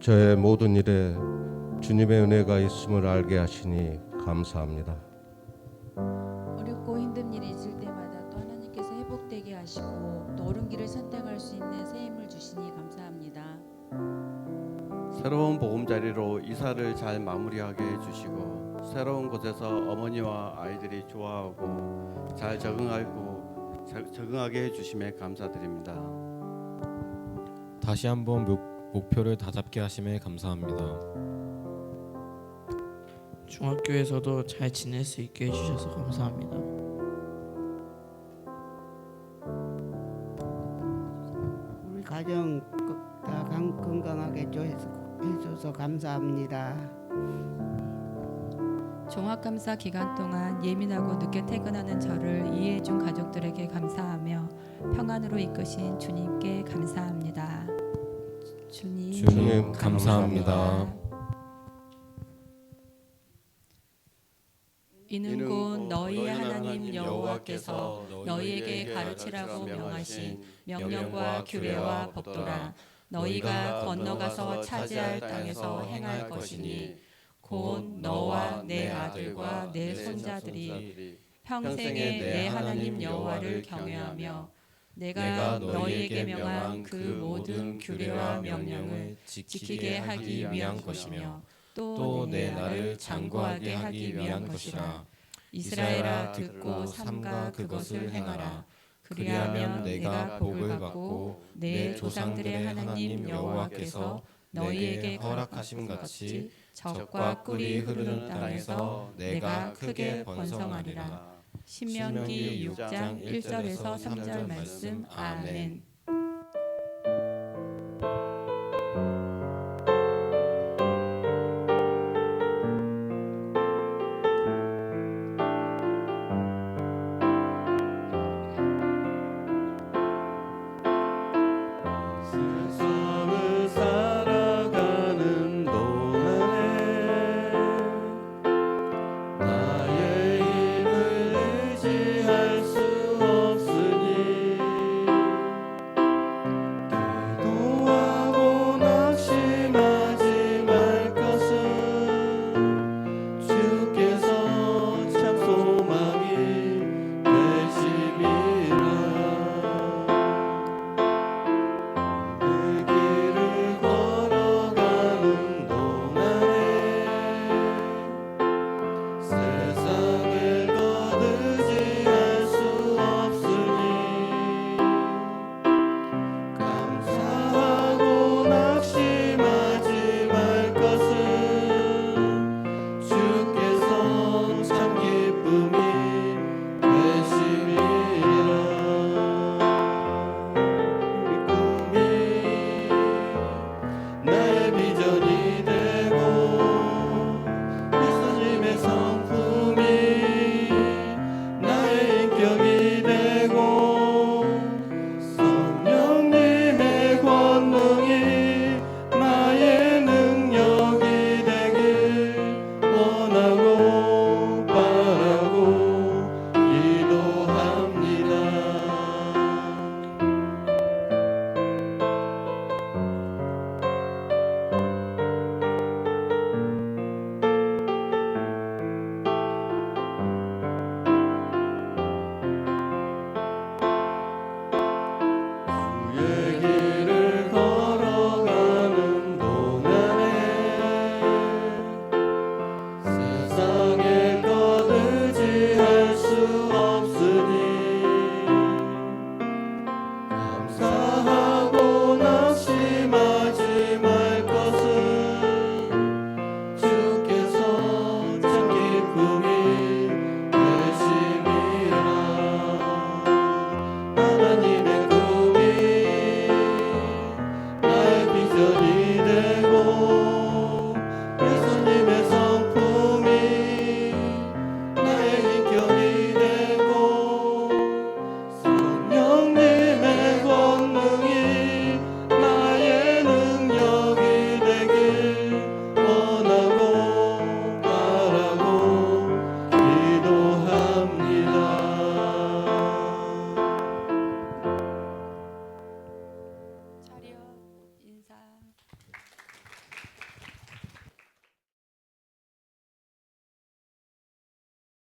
저의 모든 일에 주님의 은혜가 있음을 알게 하시니 감사합니다. 어렵고 힘든 일이 있을 때마다 또 하나님께서 회복되게 하시고 또 옳은 길을 선택할 수 있는 새 힘을 주시니 감사합니다. 새로운 보금자리로 이사를 잘 마무리하게 해주시고 새로운 곳에서 어머니와 아이들이 좋아하고 잘 적응하고 잘 적응하게 해주심에 감사드립니다. 다시 한번 목, 목표를 다잡게 하심에 감사합니다. 중학교에서도 잘 지낼 수 있게 해주셔서 감사합니다. 우리 가정 다 건- 건강하게 해줘서 감사합니다. 종합감사 기간 동안 예민하고 늦게 퇴근하는 저를 이해해준 가족들에게 감사하며 평안으로 이끄신 주님께 감사합니다. 주님, 감사합니다. 이는 곧 너희 하나님 여호와께서 너희에게 가르치라고 명하신 명령과 규례와 법도라 너희가 건너가서 차지할 땅에서 행할 것이니 곧 너와 내 아들과 내 손자들이 평생에 내 하나님 여호와를 경외하며 내가 너희에게 명한 그 모든 규례와 명령을 지키게 하기 위한 것이며 또 내 나를 장구하게 하기 위한 것이라. 이스라엘아 듣고 삼가 그것을 행하라. 그리하면 내가 복을 받고 내 조상들의 하나님 여호와께서 너희에게 허락하심 같이 적과 꿀이 흐르는 땅에서 내가 크게 번성하리라 신명기 6장 1절에서 3절 말씀. 아멘